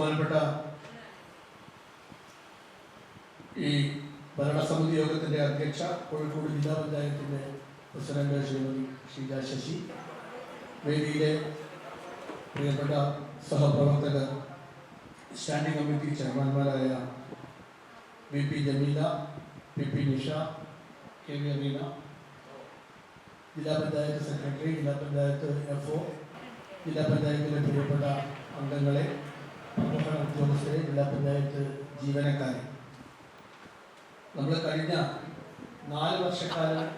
ബഹുമാനപ്പെട്ട ഈ ഭരണസമിതി യോഗത്തിന്റെ അധ്യക്ഷ കോഴിക്കോട് ജില്ലാ പഞ്ചായത്തിന്റെ പ്രസിഡന്റ് ശ്രീമതി ഷീജ ശശി വേദിയിലെ പ്രിയപ്പെട്ട സഹപ്രവർത്തകർ standing committee ചെയർമാൻമാരായ V P Jameela P P Nisha K V Ameena ജില്ലാ പഞ്ചായത്ത് സെക്രട്ടറി ജില്ലാ പഞ്ചായത്ത് എഫ് ഒ ജില്ലാ പഞ്ചായത്തിലെ പ്രിയപ്പെട്ട അംഗങ്ങളെ പ്രമുഖ ഉദ്യോഗസ്ഥരെ ജില്ലാ പഞ്ചായത്ത് ജീവനക്കാരെ നമ്മൾ കഴിഞ്ഞ നാല് വർഷക്കാലം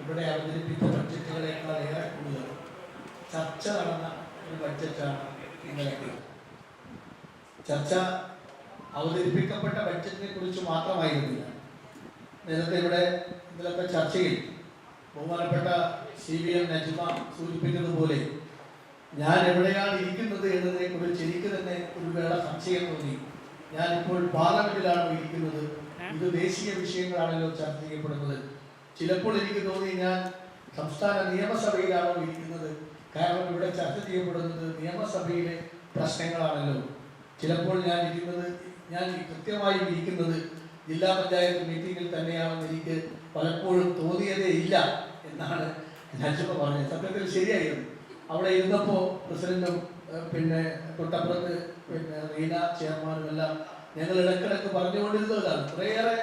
ഇവിടെ അവതരിപ്പിച്ച ബഡ്ജറ്റുകളേക്കാൾ ഏറെ കൂടുതൽ ചർച്ച നടന്ന ഒരു ബഡ്ജറ്റാണ് ഇന്നലെ ചർച്ച അവതരിപ്പിക്കപ്പെട്ട ബഡ്ജറ്റിനെ കുറിച്ച് മാത്രമായിരുന്നില്ല. നേരത്തെ ഇവിടെ ഇന്നലത്തെ ചർച്ചയിൽ ബഹുമാനപ്പെട്ട സി വി എം നജ്മ സൂചിപ്പിച്ചതുപോലെ ഞാൻ എവിടെയാണ് ഇരിക്കുന്നത് എന്നതിനെ കുറിച്ച് എനിക്ക് തന്നെ ഒരു വേള സംശയം തോന്നി. ഞാൻ ഇപ്പോൾ പാർലമെന്റിലാണ് ഇരിക്കുന്നത്. ഇത് ദേശീയ വിഷയങ്ങളാണല്ലോ ചർച്ച ചെയ്യപ്പെടുന്നത്. ചിലപ്പോൾ എനിക്ക് തോന്നി ഞാൻ സംസ്ഥാന നിയമസഭയിലാണോ ഇരിക്കുന്നത്. കാരണം ഇവിടെ ചർച്ച ചെയ്യപ്പെടുന്നത് നിയമസഭയിലെ പ്രശ്നങ്ങളാണല്ലോ. ചിലപ്പോൾ ഞാൻ ഇരിക്കുന്നത് ഞാൻ കൃത്യമായും ഇരിക്കുന്നത് ജില്ലാ പഞ്ചായത്ത് മീറ്റിംഗിൽ തന്നെയാണെന്ന് എനിക്ക് പലപ്പോഴും തോന്നിയതേ ഇല്ല എന്നാണ് ഞാൻ ചിലപ്പോൾ പറഞ്ഞത്. സത്യത്തിൽ ശരിയായിരുന്നു. അവിടെ ഇരുന്നപ്പോൾ പ്രസിഡന്റും പിന്നെ തൊട്ടപ്പുറത്ത് പിന്നെ റീന ചെയർമാനും എല്ലാം ഞങ്ങൾ ഇടക്കിടക്ക് പറഞ്ഞുകൊണ്ടിരുന്നതാണ്. കുറേയേറെ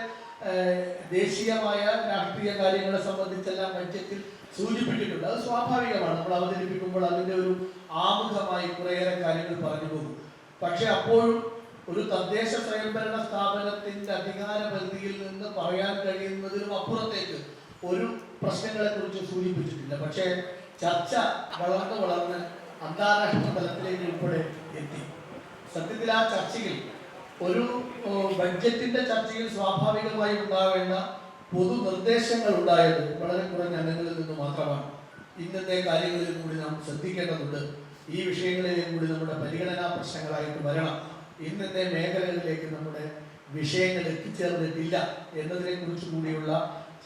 ദേശീയമായ രാഷ്ട്രീയ കാര്യങ്ങളെ സംബന്ധിച്ചെല്ലാം ബഡ്ജറ്റിൽ സൂചിപ്പിച്ചിട്ടുണ്ട്. അത് സ്വാഭാവികമാണ്. നമ്മൾ അവതരിപ്പിക്കുമ്പോൾ അതിന്റെ ഒരു ആമുഖമായി കുറേയേറെ കാര്യങ്ങൾ പറഞ്ഞു പോകും. പക്ഷെ അപ്പോഴും ഒരു തദ്ദേശ സ്വയംഭരണ സ്ഥാപനത്തിന്റെ അധികാര പരിധിയിൽ നിന്ന് പറയാൻ കഴിയുന്നതിനും അപ്പുറത്തേക്ക് ഒരു പ്രശ്നങ്ങളെ കുറിച്ച് സൂചിപ്പിച്ചിട്ടില്ല. പക്ഷേ ചർച്ച വളർന്ന് വളർന്ന് അന്താരാഷ്ട്ര തലത്തിലേക്ക് ഉൾപ്പെടെ എത്തി. സത്യത്തിൽ ആ ചർച്ചയിൽ ഒരു ബഡ്ജറ്റിന്റെ ചർച്ചയിൽ സ്വാഭാവികമായി ഉണ്ടാവേണ്ട പൊതു നിർദ്ദേശങ്ങൾ ഉണ്ടായത് വളരെ കുറഞ്ഞ അംഗങ്ങളിൽ നിന്ന് മാത്രമാണ്. ഇന്നത്തെ കാര്യങ്ങളിൽ കൂടി നാം ശ്രദ്ധിക്കേണ്ടതുണ്ട്. ഈ വിഷയങ്ങളിലേക്ക് കൂടി നമ്മുടെ പരിഗണനാ പ്രശ്നങ്ങളായിട്ട് വരണം. ഇന്നത്തെ മേഖലകളിലേക്ക് നമ്മുടെ വിഷയങ്ങൾ എത്തിച്ചേർന്നിട്ടില്ല എന്നതിനെ കുറിച്ച് കൂടിയുള്ള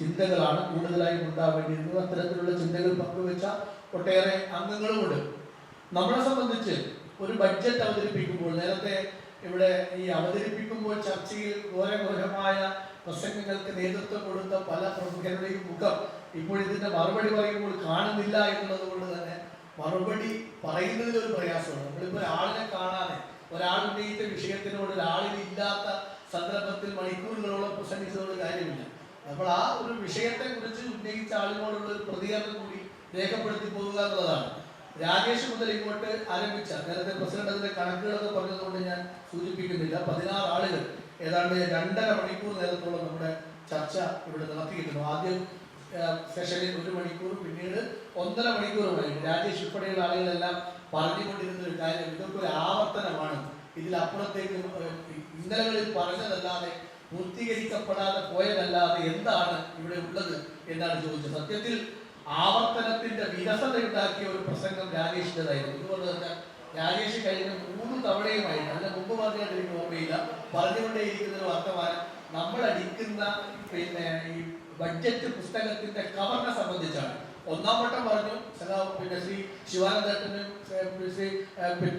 ചിന്തകളാണ് കൂടുതലായും ഉണ്ടാവേണ്ടിയിരുന്നത്. അത്തരത്തിലുള്ള ചിന്തകൾ പങ്കുവെച്ച ഒട്ടേറെ അംഗങ്ങളുമുണ്ട്. നമ്മളെ സംബന്ധിച്ച് ഒരു ബഡ്ജറ്റ് അവതരിപ്പിക്കുമ്പോൾ നേരത്തെ ഇവിടെ ഈ അവതരിപ്പിക്കുമ്പോൾ ചർച്ചയിൽ ഘോരഘോരമായ പ്രസംഗങ്ങൾക്ക് നേതൃത്വം കൊടുത്ത പല പ്രമുഖരുടെയും മുഖം ഇപ്പോൾ ഇതിന്റെ മറുപടി പറയുമ്പോൾ കാണുന്നില്ല എന്നുള്ളത് കൊണ്ട് തന്നെ മറുപടി പറയുന്നതിൽ ഒരു പ്രയാസമാണ്. നമ്മളിപ്പോൾ ഒരാളിനെ കാണാതെ ഒരാൾ ഉന്നയിച്ച വിഷയത്തിനോട് ഒരാളിൽ ഇല്ലാത്ത സന്ദർഭത്തിൽ മണിക്കൂറുകളോളം പ്രസംഗിച്ചതുകൊണ്ട് കാര്യമില്ല. അപ്പോൾ ആ ഒരു വിഷയത്തെ കുറിച്ച് ഉന്നയിച്ച ആളുകളോടുള്ള ഒരു പ്രതികരണം കൂടി രേഖപ്പെടുത്തി പോകുക എന്നുള്ളതാണ്. രാജേഷ് മുതൽ ഇങ്ങോട്ട് ആരംഭിച്ച നേരത്തെ പ്രസിഡന്റ് അതിന്റെ കണക്കുകളൊക്കെ പറഞ്ഞതുകൊണ്ട് ഞാൻ സൂചിപ്പിക്കുന്നില്ല. പതിനാറ് ആളുകൾ ഏതാണ്ട് രണ്ടര മണിക്കൂർ നേരത്തോളം നമ്മുടെ ചർച്ച ഇവിടെ നടത്തിയിരുന്നു ആദ്യം സെഷനിൽ ഒരു മണിക്കൂർ പിന്നീട് ഒന്നര മണിക്കൂറുമായി രാജേഷ് ഉൾപ്പെടെയുള്ള ആളുകളെല്ലാം പറഞ്ഞുകൊണ്ടിരുന്ന ഒരു കാര്യം ഇതൊക്കെ ഒരു ആവർത്തനമാണ്. ഇതിലപ്പുറത്തേക്ക് ഇന്നലകളിൽ പറഞ്ഞതല്ലാതെ പൂർത്തീകരിക്കപ്പെടാതെ പോയതല്ലാതെ എന്താണ് ഇവിടെ ഉള്ളത് എന്നാണ് ചോദിച്ചത്. സത്യത്തിൽ ആവർത്തനത്തിന്റെ വിരസത ഉണ്ടാക്കിയ ഒരു പ്രസംഗം രാജേഷിന്റെതായിരുന്നു ഇതുപോലെ തന്നെ രാജേഷ് കഴിഞ്ഞ മൂന്ന് തവണയുമായിട്ട് അതിന് മുമ്പ് പറഞ്ഞാൽ എനിക്ക് ഓർമ്മയില്ല പറഞ്ഞുകൊണ്ടേയിരിക്കുന്ന ഒരു വർത്തമാനം നമ്മൾ അടിക്കുന്ന പിന്നെ ഈ ബഡ്ജറ്റ് പുസ്തകത്തിന്റെ കവറിനെ സംബന്ധിച്ചാണ്. ഒന്നാം വട്ടം പറഞ്ഞു പിന്നെ ശ്രീ ശിവാനന്ദനും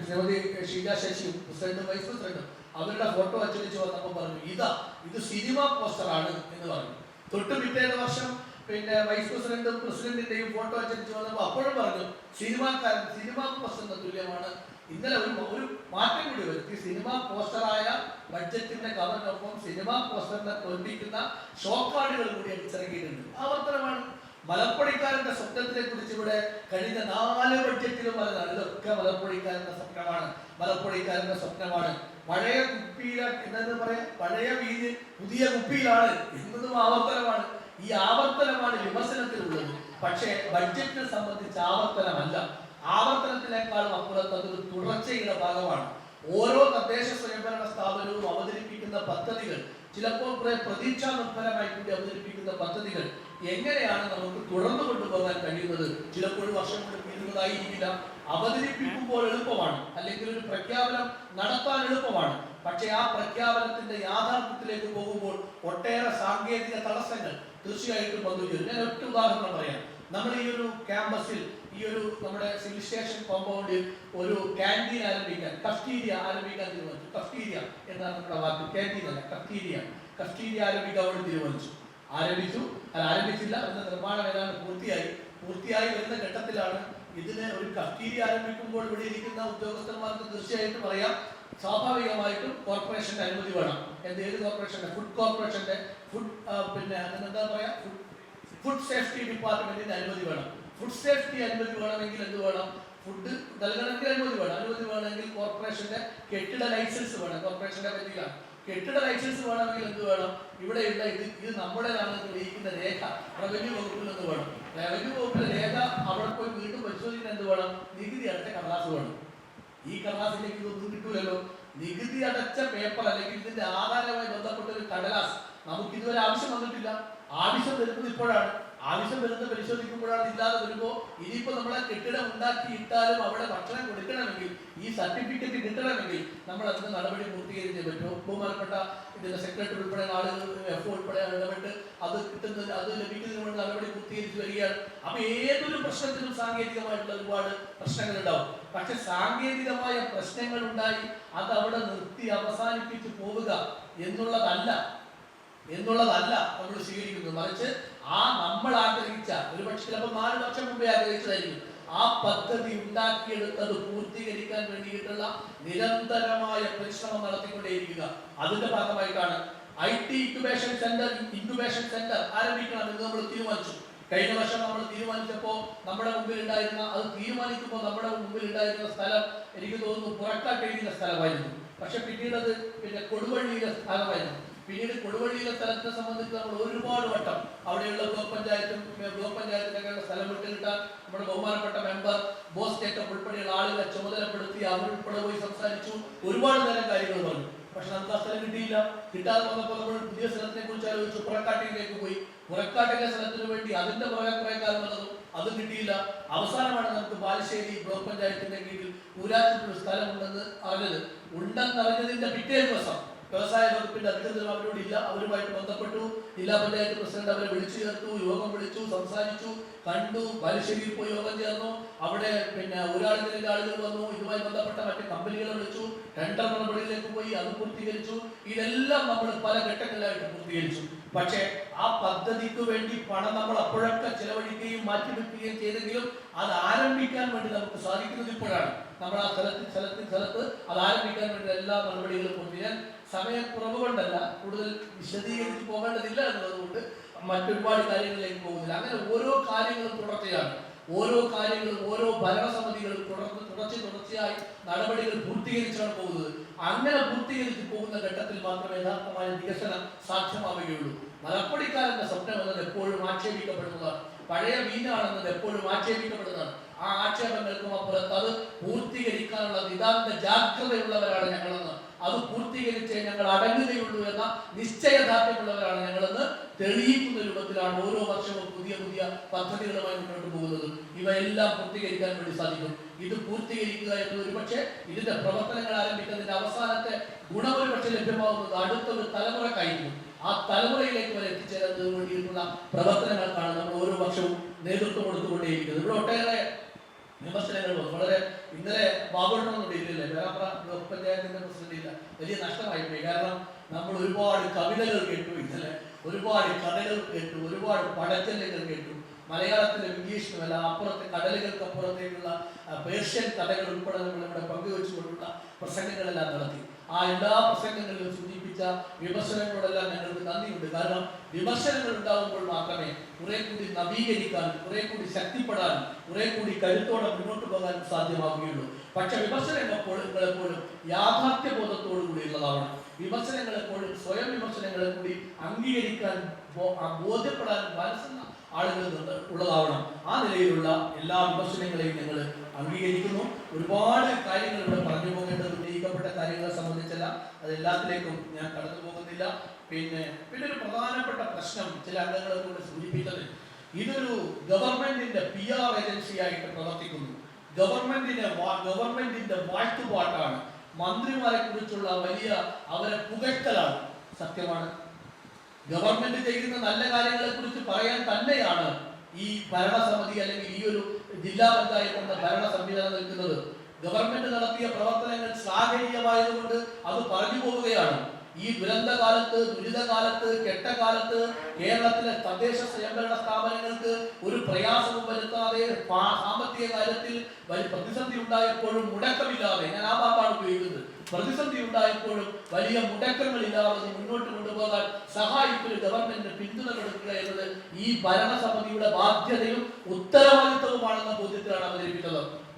ശ്രീമതി ഷീജ ശശിയും പ്രസിഡന്റും വൈസ് പ്രസിഡന്റും അവരുടെ ഫോട്ടോ അച്ചടിച്ച് വന്നപ്പോൾ പറഞ്ഞു ഇതാ ഇത് സിനിമ പോസ്റ്ററാണ് എന്ന് പറഞ്ഞു. തൊട്ട് പിറ്റേന്ന് വർഷം പിന്നെ വൈസ് പ്രസിഡന്റും പ്രസിഡന്റിന്റെയും ഫോട്ടോ അച്ചടിച്ച് വന്നപ്പോൾ അപ്പോഴും പറഞ്ഞു സിനിമാക്കാരൻ സിനിമ പോസ്റ്ററിന് തുല്യമാണ്. ഇന്നലെ ഒരു ഒരു മാറ്റം കൂടി വരുത്തി. സിനിമ പോസ്റ്ററായ ബഡ്ജറ്റിന്റെ കവറിനൊപ്പം സിനിമ പോസ്റ്ററിനെ തോൽപ്പിക്കുന്ന ഷോക്കാർഡുകൾ കൂടി അടിച്ചിറക്കിയിട്ടുണ്ട് ആവർത്തനമാണ്. മലപ്പുഴക്കാരന്റെ സ്വപ്നത്തിനെ കുറിച്ച് ഇവിടെ കഴിഞ്ഞ നാല് ബഡ്ജറ്റിലും പറഞ്ഞതാണ്. ഇതൊക്കെ മലപ്പുഴക്കാരന്റെ സ്വപ്നമാണ്. മലപ്പുഴക്കാരന്റെ സ്വപ്നമാണ്. പഴയ കുപ്പിയില എന്താ പറയാ? പഴയ വീതി പുതിയ കുപ്പിയിലാണ്. എന്നതും ആവർത്തനമാണ്. ഈ ആവർത്തനമാണ് വിമർശനത്തിലുള്ളത്. പക്ഷേ ബഡ്ജറ്റിനെ സംബന്ധിച്ച് ആവർത്തനമല്ല. ആവർത്തനത്തിനേക്കാളും അപ്പുറത്ത് അതൊരു തുടർച്ചയുടെ ഭാഗമാണ്. ഓരോ തദ്ദേശ സ്വയംഭരണ സ്ഥാപനവും അവതരിപ്പിക്കുന്ന പദ്ധതികൾ ചിലപ്പോൾ കുറെ പ്രതീക്ഷാ നിർഭരമായി കൂടി അവതരിപ്പിക്കുന്ന പദ്ധതികൾ എങ്ങനെയാണ് നമുക്ക് തുടർന്നു കൊണ്ടുപോകാൻ കഴിയുന്നത്? ചിലപ്പോൾ വർഷം കൊണ്ട് തീരുന്നതായിരിക്കില്ല അവതരിപ്പിക്കുമ്പോൾ എളുപ്പമാണ്. അല്ലെങ്കിൽ ഒരു പ്രഖ്യാപനം നടത്താൻ എളുപ്പമാണ്. പക്ഷേ ആ പ്രഖ്യാപനത്തിന്റെ യാഥാർത്ഥ്യത്തിലേക്ക് പോകുമ്പോൾ ഒട്ടേറെ സാങ്കേതിക തടസ്സങ്ങൾ തീർച്ചയായിട്ടും വന്നു ഞാൻ ഒറ്റ ഉദാഹരണം പറയാം. നമ്മൾ ഈ ഒരു ക്യാമ്പസിൽ ഈ ഒരു നമ്മുടെ സിവിൽ സ്റ്റേഷൻ കോമ്പൗണ്ടിൽ ഒരു ക്യാന്റീൻ ആരംഭിക്കാൻ കഫ്റ്റീരിയ ആരംഭിക്കാൻ തീരുമാനിച്ചു. കഫ്റ്റീരിയ എന്നാണ് നമ്മുടെ വാക്ക്. ക്യാന്റീൻ അല്ല കഫ്റ്റീരിയ. കഫ്റ്റീരിയ ആരംഭിക്കാൻ വേണ്ടി തീരുമാനിച്ചു. ആരംഭിച്ചു? അത് ആരംഭിച്ചില്ല. അതിന്റെ നിർമ്മാണം ഏതാണ്ട് പൂർത്തിയായി. പൂർത്തിയായി വരുന്ന ഘട്ടത്തിലാണ് ഇതിന് ഒരു കക്കീരി ആരംഭിക്കുമ്പോൾ ഇവിടെ ഇരിക്കുന്ന ഉദ്യോഗസ്ഥന്മാർക്ക് തീർച്ചയായിട്ടും അറിയാം സ്വാഭാവികമായിട്ടും കോർപ്പറേഷന്റെ അനുമതി വേണം. എന്ത് ഏത് കോർപ്പറേഷന്റെ ഫുഡ് കോർപ്പറേഷന്റെ ഫുഡ് പിന്നെ എന്താ പറയാ? ഫുഡ് സേഫ്റ്റി ഡിപ്പാർട്ട്മെന്റിന്റെ അനുമതി വേണം. ഫുഡ് സേഫ്റ്റി അനുമതി വേണമെങ്കിൽ എന്ത് വേണം? ഫുഡ് നൽകണമെങ്കിൽ അനുമതി വേണം. അനുമതി വേണമെങ്കിൽ കോർപ്പറേഷന്റെ കെട്ടിട ലൈസൻസ് വേണം. കോർപ്പറേഷന്റെ പരിധിയിലാണ്. കെട്ടിട ലൈസൻസ് വേണമെങ്കിൽ എന്ത് വേണം? ഇവിടെയുള്ള ഇത് ഇത് നമ്മുടേതാണെന്ന് തെളിയിക്കുന്ന രേഖ റവന്യൂ വകുപ്പിൽ നിന്ന് വേണം. റവന്യൂ വകുപ്പിലെ രേഖ അവിടെ പോയി വീണ്ടും പരിശോധിക്കാൻ എന്ത് വേണം? നികുതി അടച്ച കടലാസ് വേണം. ഈ കടലാസിലേക്ക് ഇതൊന്നും കിട്ടൂലല്ലോ. നികുതി അടച്ച പേപ്പർ അല്ലെങ്കിൽ ഇതിന്റെ ആധാരവുമായി ബന്ധപ്പെട്ട ഒരു കടലാസ് നമുക്ക് ഇതുവരെ ആവശ്യം വന്നിട്ടില്ല. ആവശ്യം വരുന്നത് ഇപ്പോഴാണ്. ആവശ്യം വരുന്നത് പരിശോധിക്കുമ്പോഴാണ് ഇല്ലാതെ വരുമ്പോ ഇനിയിപ്പോ നമ്മളെ കെട്ടിടം ഉണ്ടാക്കി ഇട്ടാലും അവിടെ ഭക്ഷണം കൊടുക്കണമെങ്കിൽ ഈ സർട്ടിഫിക്കറ്റ് കിട്ടണമെങ്കിൽ നമ്മൾ അതിന് നടപടി പൂർത്തീകരിച്ചേ പറ്റൂ. ബഹുമാനപ്പെട്ട ഇതിന്റെ സെക്രട്ടറി ഉൾപ്പെടെ ആളുകൾ എഫ് ഉൾപ്പെടെ ഇടപെട്ട് അത് കിട്ടുന്നതിന് അത് ലഭിക്കുന്നതിന് വേണ്ടി നടപടി പൂർത്തീകരിച്ചു വരികയാണ്. അപ്പൊ ഏതൊരു പ്രശ്നത്തിനും സാങ്കേതികമായിട്ടുള്ള ഒരുപാട് പ്രശ്നങ്ങൾ ഉണ്ടാവും പക്ഷെ സാങ്കേതികമായ പ്രശ്നങ്ങൾ ഉണ്ടായി അത് അവിടെ നിർത്തി അവസാനിപ്പിച്ച് പോവുക എന്നുള്ളതല്ല എന്നുള്ളതല്ല നമ്മൾ സ്വീകരിക്കുന്നത്. മറിച്ച് ആ നമ്മൾ ആഗ്രഹിച്ച ഒരു പക്ഷെ ചിലപ്പോൾ നാല് വർഷം മുമ്പേ ആഗ്രഹിച്ചതായിരിക്കും. ആ പദ്ധതി ഉണ്ടാക്കിയെടുത്തത് പൂർത്തീകരിക്കാൻ വേണ്ടിയിട്ടുള്ള നിരന്തരമായ പരിശ്രമം നടത്തിക്കൊണ്ടേയിരിക്കുക. അതിന്റെ ഭാഗമായിട്ടാണ് I T incubation centre incubation centre ആരംഭിക്കണം എന്ന് നമ്മൾ തീരുമാനിച്ചു. കഴിഞ്ഞ വർഷം നമ്മൾ തീരുമാനിച്ചപ്പോൾ നമ്മുടെ മുമ്പിൽ ഉണ്ടായിരുന്ന അത് തീരുമാനിക്കുമ്പോൾ നമ്മുടെ മുമ്പിൽ ഉണ്ടായിരുന്ന സ്ഥലം എനിക്ക് തോന്നുന്നു പുറക്കാട്ടേരിയിലെ സ്ഥലമായിരുന്നു. പക്ഷെ പിന്നീട് അത് പിന്നെ കൊടുവള്ളിയിലെ സ്ഥലമായിരുന്നു. പിന്നീട് കൊടുവള്ളിയിലെ സ്ഥലത്തെ സംബന്ധിച്ച് നമ്മൾ ഒരുപാട് വട്ടം അവിടെയുള്ള ബ്ലോക്ക് പഞ്ചായത്തും ബ്ലോക്ക് പഞ്ചായത്തിനൊക്കെയുള്ള സ്ഥലം വിട്ടിട്ട നമ്മുടെ ബഹുമാനപ്പെട്ട മെമ്പർ ബോസ് കേട്ടം ഉൾപ്പെടെയുള്ള ആളുകളെ ചുമതലപ്പെടുത്തി അവർ ഉൾപ്പെടെ പോയി സംസാരിച്ചു. ഒരുപാട് നേരം കാര്യങ്ങൾ പറഞ്ഞു. പക്ഷെ നമുക്ക് ആ സ്ഥലം കിട്ടിയില്ല. കിട്ടാതെ വന്നപ്പോൾ നമ്മൾ പുതിയ സ്ഥലത്തിനെ കുറിച്ച് ആലോചിച്ചു. പുറക്കാട്ടിലേക്ക് പോയി. പുറക്കാട്ടിലെ സ്ഥലത്തിന് വേണ്ടി അതിന്റെ പുറകെ കുറെ കാലം വന്നതും അത് കിട്ടിയില്ല. അവസാനമാണ് നമുക്ക് ബാലുശ്ശേരി ബ്ലോക്ക് പഞ്ചായത്തിന്റെ കീഴിൽ പൂരാറ്റത്തിൽ ഒരു സ്ഥലമുണ്ടെന്ന് അറിഞ്ഞത്. ഉണ്ടെന്നറിഞ്ഞതിന്റെ പിറ്റേ ദിവസം വ്യവസായ വകുപ്പിന്റെ അധികൃതരും അവരോട് ഇല്ല. അവരുമായിട്ട് ബന്ധപ്പെട്ടു. ജില്ലാ പഞ്ചായത്ത് പ്രസിഡന്റ് അവരെ വിളിച്ചു ചേർത്തു യോഗം വിളിച്ചു സംസാരിച്ചു കണ്ടു. ബാലുശ്ശേരിയിൽ പോയി യോഗം ചേർന്നു. അവിടെ പിന്നെ ഒരാളിന്റെ ആളുകൾ വന്നു. ഇതുമായി ബന്ധപ്പെട്ട മറ്റു കമ്പനികളെ വിളിച്ചു. ടെൻഡർ നടപടിയിലേക്ക് പോയി. അത് പൂർത്തീകരിച്ചു. ഇതെല്ലാം നമ്മൾ പല ഘട്ടങ്ങളിലായിട്ട് പൂർത്തീകരിച്ചു. പക്ഷേ ആ പദ്ധതിക്ക് വേണ്ടി പണം നമ്മൾ അപ്പോഴൊക്കെ ചെലവഴിക്കുകയും മാറ്റിവെക്കുകയും ചെയ്തെങ്കിലും അത് ആരംഭിക്കാൻ വേണ്ടി നമുക്ക് സാധിക്കുന്നത് ഇപ്പോഴാണ്. നമ്മൾ ആ സ്ഥലത്ത് സ്ഥലത്ത് സ്ഥലത്ത് അത് ആരംഭിക്കാൻ വേണ്ടി എല്ലാ നടപടികളും പൂർത്തി ഞാൻ സമയക്കുറവ് കൊണ്ടല്ല കൂടുതൽ വിശദീകരിച്ച് പോകേണ്ടതില്ല എന്നതുകൊണ്ട് മറ്റൊരുപാട് കാര്യങ്ങളിലേക്ക് പോകുന്നില്ല. അങ്ങനെ ഓരോ കാര്യങ്ങളും തുടർച്ചയാണ്. ഓരോ കാര്യങ്ങളും ഓരോ ഭരണസമിതികളും തുടർന്ന് തുടർച്ച തുടർച്ചയായി നടപടികൾ പൂർത്തീകരിച്ചാണ് പോകുന്നത്. അങ്ങനെ പൂർത്തീകരിച്ച് പോകുന്ന ഘട്ടത്തിൽ മാത്രമേ യഥാർത്ഥമായ വികസനം സാധ്യമാവുകയുള്ളൂ. മലപ്പടിക്കാരന്റെ സ്വപ്നം എന്നത് എപ്പോഴും ആക്ഷേപിക്കപ്പെടുന്നതാണ്. പഴയ വീഞ്ഞാണെന്നത് എപ്പോഴും ആക്ഷേപിക്കപ്പെടുന്നതാണ്. ആ ആക്ഷേപങ്ങൾക്കും അപ്പുറത്ത് അത് പൂർത്തീകരിക്കാനുള്ള നിതാന്ത ജാഗ്രതയുള്ളവരാണ് ഞങ്ങളെന്ന് അത് പൂർത്തീകരിച്ചേ ഞങ്ങൾ അടങ്ങുകയുള്ളൂ എന്ന നിശ്ചയദാർഢ്യമുള്ളവരാണ് ഞങ്ങളെന്ന് തെളിയിക്കുന്ന രൂപത്തിലാണ് ഓരോ വർഷവും പുതിയ പുതിയ പദ്ധതികളുമായി മുന്നോട്ട് പോകുന്നത്. ഇവയെല്ലാം പൂർത്തീകരിക്കാൻ വേണ്ടി സാധിക്കും. ഇത് പൂർത്തീകരിക്കുക എന്നത് ഒരുപക്ഷെ ഇതിന്റെ പ്രവർത്തനങ്ങൾ ആരംഭിക്കുന്നതിന്റെ അവസാനത്തെ ഗുണം ഒരുപക്ഷെ ലഭ്യമാവുന്നത് അടുത്ത ഒരു തലമുറക്കായിരിക്കും. ആ തലമുറയിലേക്ക് വരെ എത്തിച്ചേരുന്നതിന് വേണ്ടിയിട്ടുള്ള പ്രവർത്തനങ്ങൾക്കാണ് നമ്മൾ ഓരോ വർഷവും നേതൃത്വം കൊടുത്തുകൊണ്ടേയിരിക്കുന്നത്. ഇവിടെ ഒട്ടേറെ വിമർശനങ്ങൾ വളരെ ഇന്നലെ ബാബുണ്ണൊന്നും ഇല്ലല്ലേ വേറെ ബ്ലോക്ക് പഞ്ചായത്തിന്റെ പ്രസിഡന്റ് ഇല്ല. വലിയ നഷ്ടമായി പോയി കാരണം നമ്മൾ ഒരുപാട് കവിതകൾ കേട്ടു ഇന്നലെ. ഒരുപാട് കഥകൾ കേട്ടു. ഒരുപാട് പടച്ചല്ലുകൾ കേട്ടു. മലയാളത്തിലും ഇംഗ്ലീഷിലും അല്ല അപ്പുറത്തെ കടലുകൾക്ക് അപ്പുറത്തേക്കുള്ള പേർഷ്യൻ കഥകൾ ഉൾപ്പെടെ നമ്മൾ ഇവിടെ പങ്കുവെച്ചുകൊണ്ടുള്ള പ്രസംഗങ്ങളെല്ലാം നടത്തി. ആ എല്ലാ പ്രസംഗങ്ങളിലും സൂചിപ്പിച്ച വിമർശനങ്ങളോടെല്ലാം ഞങ്ങൾക്ക് നന്ദിയുണ്ട്. കാരണം വിമർശനങ്ങൾ ഉണ്ടാകുമ്പോൾ മാത്രമേ കുറെ കൂടി നവീകരിക്കാൻ കുറെ കൂടി ശക്തിപ്പെടാൻ കുറെ കൂടി കരുത്തോടെ മുന്നോട്ട് പോകാൻ സാധ്യമാവുകയുള്ളൂ. പക്ഷെ വിമർശനങ്ങൾ എപ്പോഴും യാഥാർത്ഥ്യബോധത്തോടു യാഥാർത്ഥ്യ ബോധത്തോടു കൂടിയുള്ളതാവണം വിമർശനങ്ങൾ എപ്പോഴും സ്വയം വിമർശനങ്ങളെ കൂടി അംഗീകരിക്കാൻ ബോധ്യപ്പെടാൻ മനസ്സിന് ആളുകൾ ഉള്ളതാവണം. ആ നിലയിലുള്ള എല്ലാ വിമർശനങ്ങളെയും ഞങ്ങൾ അംഗീകരിക്കുന്നു. ഒരുപാട് കാര്യങ്ങൾ ഇവിടെ പറഞ്ഞു പോകേണ്ടത് ഉന്നയിക്കപ്പെട്ട കാര്യങ്ങളെ സംബന്ധിച്ചല്ല അതെല്ലാത്തിലേക്കും ഞാൻ കടന്നു പോകുന്നില്ല. പിന്നെ പിന്നെ ഒരു പ്രധാനപ്പെട്ട പ്രശ്നം ചില അംഗങ്ങളെ കൂടെ സൂചിപ്പിച്ചത് ഇതൊരു ഗവൺമെന്റിന്റെ പി ആർ ഏജൻസി ആയിട്ട് പ്രവർത്തിക്കുന്നു. ഗവൺമെന്റിനെ വാ- ഗവൺമെന്റിന്റെ വാഴ്ത്തുപാട്ടാണ്. മന്ത്രിമാരെ കുറിച്ചുള്ള വലിയ അവരെ പുകഴ്ത്തലാണ് സത്യമാണ്. ഗവൺമെന്റ് ചെയ്യുന്ന നല്ല കാര്യങ്ങളെ കുറിച്ച് പറയാൻ തന്നെയാണ് ഈ ഭരണസമിതി അല്ലെങ്കിൽ ഈ ഒരു ജില്ലാ പഞ്ചായത്തിന്റെ ഭരണ സംവിധാനം നിൽക്കുന്നത്. ഗവൺമെന്റ് നടത്തിയ പ്രവർത്തനങ്ങൾ ശ്ലാഘനീയമായതുകൊണ്ട് അത് പറഞ്ഞു പോവുകയാണ്. ഈ ദുരന്ത കാലത്ത് ദുരിത കാലത്ത് കെട്ടകാലത്ത് കേരളത്തിലെ തദ്ദേശ സ്വയംഭരണ സ്ഥാപനങ്ങൾക്ക് ഒരു പ്രയാസവും വരുത്താതെ സാമ്പത്തിക കാര്യത്തിൽ വലിയ പ്രതിസന്ധി ഉണ്ടായപ്പോഴും മുടക്കമില്ലാതെ ഞാൻ ആ വാക്കാണ് ഉപയോഗിക്കുന്നത് പ്രതിസന്ധി ഉണ്ടായപ്പോഴും വലിയ മുടക്കങ്ങളില്ലാതെ മുന്നോട്ട് കൊണ്ടുപോകാൻ സഹായിക്കുന്ന ഗവൺമെന്റിന് പിന്തുണ കൊടുക്കുക എന്നത് ഈ ഭരണസമിതിയുടെ ബാധ്യതയും ഉത്തരവാദിത്വവുമാണെന്ന ബോധ്യത്തിലാണ്